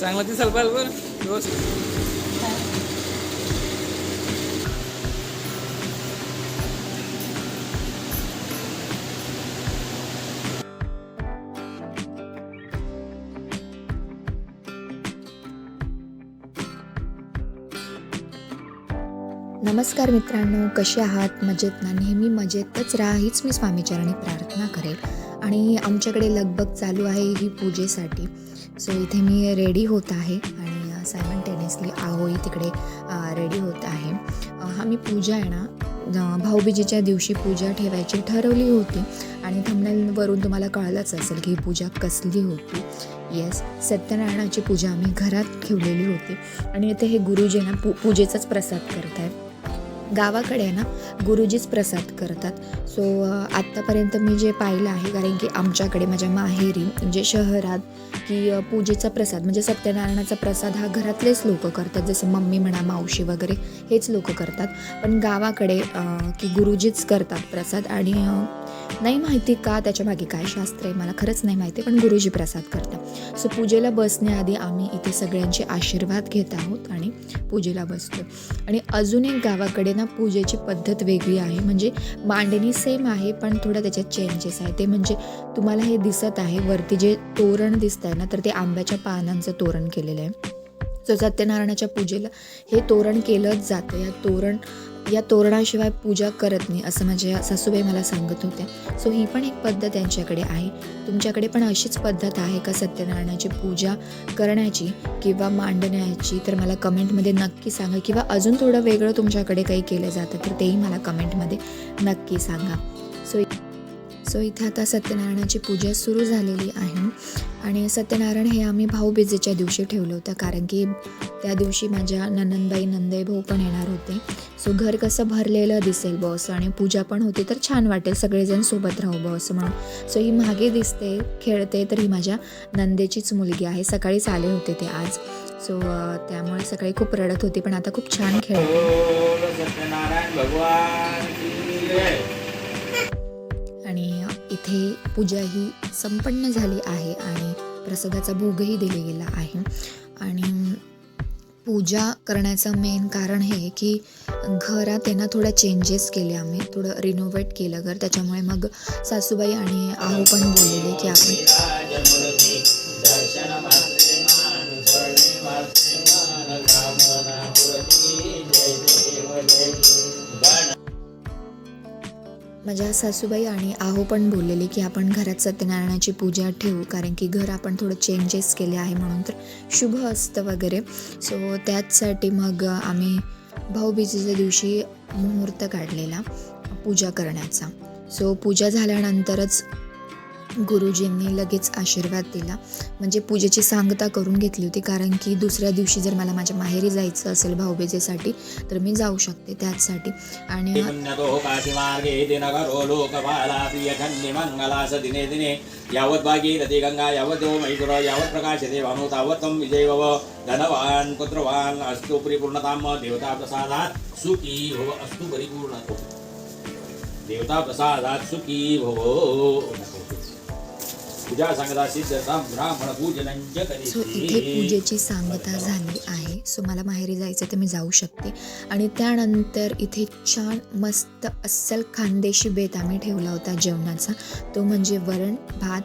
चांगला दिसाल पाहिजे बरं. व्यवस्थित. नमस्कार मित्रांनो कसे आहात? मजेत ना? नेहमी मजेतच राहा. हीच मी स्वामीचरणी प्रार्थना करेल. आणि आमच्याकडे लगबग चालू आहे ही पूजेसाठी. सो इथे मी रेडी होत आहे आणि सायमल्टेनियसली आहोई तिकडे रेडी होत आहे. हा मी पूजा आहे ना भाऊबीजीच्या भाऊबीजेच्या दिवशी पूजा ठेवायची ठरवली होती आणि थंबनेलवरून तुम्हाला कळलंच असेल की ही पूजा कसली होती. येस सत्यनारायणाची पूजा आम्ही घरात ठेवलेली होती आणि इथे हे गुरुजी ना पू पूजेचाच प्रसाद करत आहेत गावाकडे आहे ना गुरुजीच प्रसाद करतात. सो आत्तापर्यंत मी जे पाहिलं आहे कारण की आमच्याकडे माझ्या माहेरी म्हणजे शहरात की पूजेचा प्रसाद म्हणजे सत्यनारायणाचा प्रसाद हा घरातलेच लोक करतात. जसं मम्मी म्हणा मावशी वगैरे हेच लोक करतात. पण गावाकडे की गुरुजीच करतात प्रसाद आणि नाही माहिती का त्याच्यामागे काय शास्त्र आहे मला खरंच नाही माहिती पण गुरुजी प्रसाद करतात. सो पूजेला बसण्याआधी आम्ही इथे सगळ्यांचे आशीर्वाद घेत आहोत ठिकाणी पूजेला बसतो. आणि अजून एक गावाकडे ना पूजेची पद्धत वेगळी आहे. म्हणजे मांडणी सेम आहे पण थोडं त्याच्यात चेंजेस आहे. ते म्हणजे तुम्हाला हे दिसत आहे वरती जे तोरण दिसत आहे ना तर ते आंब्याच्या पानांचं तोरण केलेलं आहे. सो सत्यनारायणाच्या पूजेला हे तोरण केलंच जातं. या तोरण या तोरणाशिवाय पूजा करत नाही असं माझ्या सासूबाई मला सांगत होत्या. सो ही पण एक पद्धत त्यांच्याकडे आहे. तुमच्याकडे पण अशीच पद्धत आहे का सत्यनारायणाची पूजा करण्याची किंवा मांडण्याची? तर मला कमेंटमध्ये नक्की सांगा. किंवा अजून थोडं वेगळं तुमच्याकडे काही केलं जातं तर तेही मला कमेंटमध्ये नक्की सांगा. सो इथे आता सत्यनारायणाची पूजा सुरू झालेली आहे. आणि सत्यनारायण हे आम्ही भाऊबीजेच्या दिवशी ठेवलं होतं कारण की त्या दिवशी माझ्या ननंदबाई नंदे भाऊ पण येणार होते. सो घर कसं भरलेलं दिसेल बॉस आणि पूजा पण होती तर छान वाटेल सगळेजण सोबत राहू बॉस म्हणून. सो ही मागे दिसते खेळते तर ही माझ्या नंदेचीच मुलगी आहे. सकाळीच आले होते ते आज. सो त्यामुळे सकाळी खूप रडत होती पण आता खूप छान खेळते. इथे पूजा ही संपन्न झाली आहे आणि प्रसादाचा भोगही दिले गेला आहे. आणि पूजा करण्याचं मेन कारण हे की घरात त्यांना ना थोड्या चेंजेस केले आम्ही थोडं रिनोव्हेट केलं घर. त्याच्यामुळे मग सासूबाई आणि आहो पण बोललेले की आपण माझ्या सासूबाई आणि आहो पण बोललेले की आपण घरात सत्यनारायणाची पूजा ठेवू कारण की घर आपण थोडं चेंजेस केले आहे म्हणून तर शुभ असतं वगैरे. सो त्याचसाठी मग आम्ही भाऊबीजेच्या दिवशी मुहूर्त काढलेला पूजा करण्याचा. सो पूजा झाल्यानंतरच गुरुजींनी लगेच आशीर्वाद दिला. म्हणजे पूजेची सांगता करून घेतली होती. कारण की दुसऱ्या दिवशी जर मला माझ्या माहेरी जायचं असेल भाऊबीजेसाठी तर मी जाऊ शकते त्याचसाठी. आणि यावत भागी दिनकरो लोकपाला प्रियखण्डि मङ्गलास दिने दिने यावत् भागीरथी गङ्गा तावत् विजय भव धनवान पुत्रवान अस्तु परिपूर्णताम देवता प्रसादात सुखी भव अस्तु परिपूर्ण देवता प्रसादात सुखी भव। सो इथे पूजेची सांगता झाली आहे. सो मला माहेरी जायचं तर मी जाऊ शकते. आणि त्यानंतर इथे छान मस्त अस्सल खानदेशी बेत आम्ही ठेवला होता जेवणाचा. तो म्हणजे वरण भात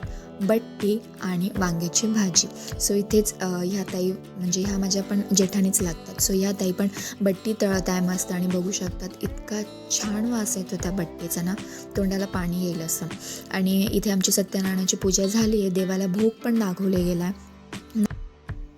बट्टी आणि वांग्याची भाजी. सो इथेच ह्या ताई म्हणजे ह्या माझ्या पण जेठानीच लागतात. सो ह्या ताई पण बट्टी तळत आहे मस्त आणि बघू शकतात इतका छान वास येतो त्या बट्टीचा ना. तोंडाला पाणी येईल असं. आणि इथे आमची सत्यनारायणाची पूजा झाली आहे. देवाला भोग पण दाखवले गेला आहे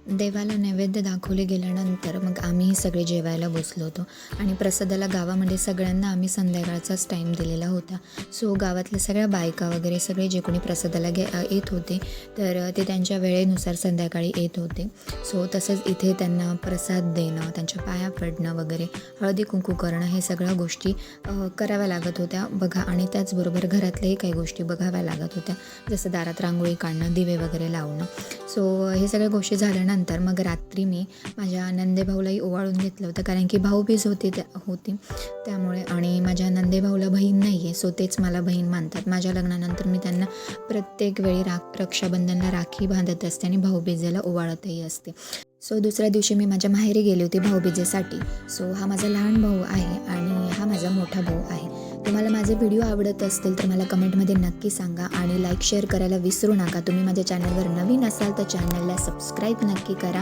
देवाला नैवेद्य दाखवले गेल्यानंतर मग आम्ही सगळे जेवायला बसलो होतो. आणि प्रसादाला गावामध्ये सगळ्यांना आम्ही संध्याकाळचाच टाईम दिलेला होता. सो गावातल्या सगळ्या बायका वगैरे सगळे जे कोणी प्रसादाला घे येत होते तर ते त्यांच्या वेळेनुसार संध्याकाळी येत होते. सो तसंच इथे त्यांना प्रसाद देणं त्यांच्या पाया पडणं वगैरे हळदी कुंकू करणं हे सगळ्या गोष्टी कराव्या लागत होत्या. बघा आणि त्याचबरोबर घरातल्याही काही गोष्टी बघाव्या लागत होत्या. जसं दारात रांगोळी काढणं दिवे वगैरे लावणं. सो हे सगळ्या गोष्टी झाल्यानंतर नंतर मग रात्री मी माझ्या नंदेभाऊलाही ओवाळून घेतलं होतं कारण की भाऊबीज होती त्या होती. त्यामुळे आणि माझ्या नंदेभाऊला बहीण नाही आहे सो तेच मला बहीण मानतात. माझ्या लग्नानंतर मी त्यांना प्रत्येक वेळी रा रक्षाबंधनला राखी बांधत असते आणि भाऊबीजेला ओवाळतही असते. सो दुसऱ्या दिवशी मी माझ्या माहेरी गेली होती भाऊबीजेसाठी सो हा माझा लहान भाऊ आहे आणि हा माझा मोठा भाऊ आहे. तुम्हाला माझे व्हिडिओ आवडत असतील तर मला कमेंटमध्ये नक्की सांगा आणि लाईक शेअर करायला विसरू नका. तुम्ही माझ्या चॅनलवर नवीन असाल तर चॅनलला सबस्क्राईब नक्की करा.